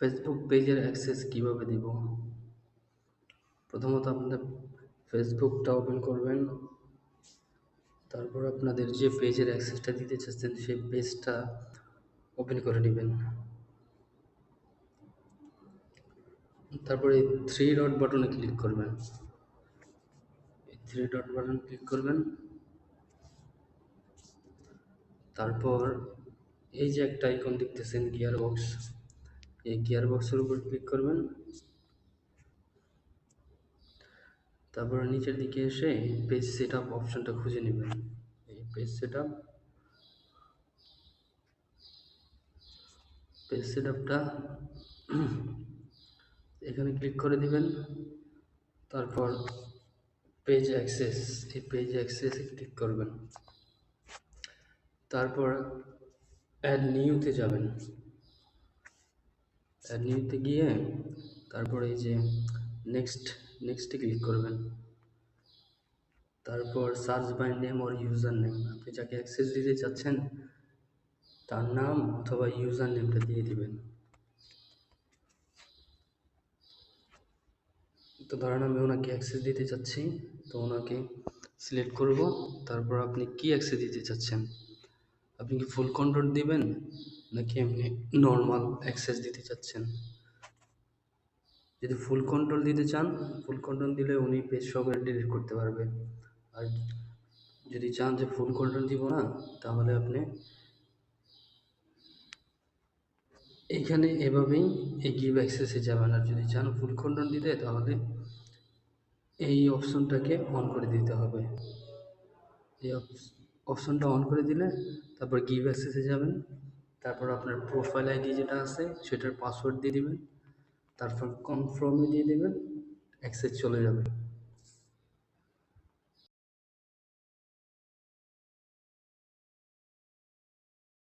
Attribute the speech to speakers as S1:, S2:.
S1: Facebook পেজের access কীভাবে দিব? প্রথমত আপনাদের ফেসবুকটা ওপেন করবেন। তারপর আপনাদের যে পেজের অ্যাক্সেসটা দিতে চাচ্ছেন, সেই পেজটা ওপেন করে নেবেন। তারপরে থ্রি ডট বাটনে ক্লিক করবেন। থ্রি ডট বাটন ক্লিক করবেন। তারপর এই যে একটা আইকন দেখতেছেন গিয়ার বক্স এই গিয়ার বক্সের উপর ক্লিক করবেন। তারপর নিচের দিকে এসে পেজ সেট আপ অপশনটা খুঁজে নেবেন। এই page set up page set আপটা এখানে ক্লিক করে দিবেন। তারপর পেজ অ্যাক্সেস এই পেজ অ্যাক্সেসে ক্লিক করবেন। তারপর অ্যাড নিউতে যাবেন। নিউতে গিয়ে তারপর এই যে নেক্সট নেক্সটে ক্লিক করবেন। তারপর search by name or user name আপনি যাকে অ্যাক্সেস দিতে চাচ্ছেন, তার নাম অথবা ইউজার নেমটা দিয়ে দিবেন। তো ধরেন আমি ওনাকে অ্যাক্সেস দিতে চাচ্ছি, তো ওনাকে সিলেক্ট করব। তারপর আপনি কি অ্যাক্সেস দিতে চাচ্ছেন? আপনি কি ফুল কন্ট্রোল দিবেন? নাকি এমনি নর্মাল অ্যাক্সেস দিতে চাচ্ছেন? যদি ফুল কন্ট্রোল দিতে চান ফুল কন্ট্রোল দিলে উনি পেজ সব ডিলিট করতে পারবে। আর যদি চান যে ফুল কন্ট্রোল দিব না, তাহলে আপনি এখানে এভাবেই এই গিভ অ্যাক্সেসে যাবেন। আর যদি চান ফুল কন্ট্রোল দিতে, তাহলে এই অপশনটাকে অন করে দিতে হবে। এই অপশনটা অন করে দিলে তারপর গিভ অ্যাক্সেসে যাবেন। তারপর আপনার প্রোফাইল আইডি যেটা আছে, সেটার পাসওয়ার্ড দিয়ে দেবেন। তারপর কনফার্মে দিয়ে দেবেন অ্যাক্সেস চলে যাবে।